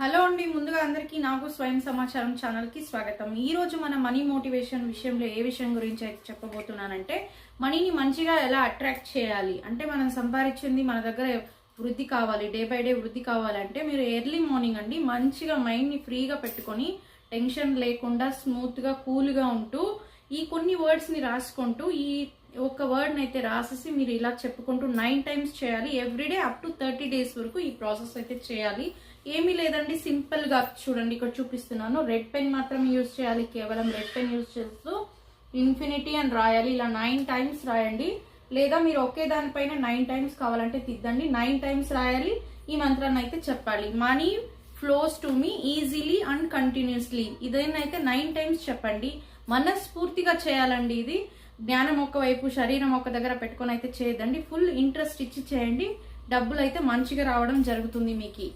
Hello అండి ముందుగా అందరికీ నాకు స్వయం సమాచారం ఛానల్కి స్వాగతం. ఈ రోజు మన మనీ మోటివేషన్ విషయంలో ఏ విషయం గురించి అయితే చెప్పబోతున్నానంటే మనీని మంచిగా ఎలా అట్రాక్ట్ చేయాలి? అంటే మనం సంపాదించింది మన దగ్గర వృద్ధి కావాలి డే బై డే వృద్ధి కావాలంటే మీరు ఎర్లీ మార్నింగ్ అండి మంచిగా మైండ్ని ఫ్రీగా పెట్టుకొని టెన్షన్ లేకుండా స్మూత్గా కూల్గా ఉంటూ ఈ కొన్ని వర్డ్స్ని రాసుకుంటూ ఈ ఒక వర్డ్ అయితే రాసేసి మీరు ఇలా చెప్పుకుంటూ నైన్ టైమ్స్ చేయాలి. Everyday up to thirty days వరకు ఈ ప్రాసెస్ అయితే చేయాలి. ఏమీ లేదండి సింపుల్గా చూడండి. ఇక్కడ చూపిస్తున్నాను. రెడ్ పెన్ మాత్రం యూజ్ చేయాలి. కేవలం రెడ్ పెన్ యూజ్ చేస్తూ ఇన్ఫినిటీ అని రాయాలి. ఇలా నైన్ టైమ్స్ రాయండి. లేదా మీరు ఒకే దానిపైన నైన్ టైమ్స్ కావాలంటే తిద్దండి నైన్ టైమ్స్ రాయాలి. ఈ మంత్రాన్ని అయితే చెప్పాలి. Money flows to me easily and continuously ఇదేనైతే nine times చెప్పండి. మనస్ఫూర్తిగా చేయాలండి ఇది. జ్ఞానం ఒక వైపు శరీరం ఒక దగ్గర పెట్టుకొని అయితే చేయదండి ఫుల్ ఇంట్రెస్ట్ ఇచ్చి చేయండి. డబ్బులు అయితే మంచిగా రావడం జరుగుతుంది మీకు.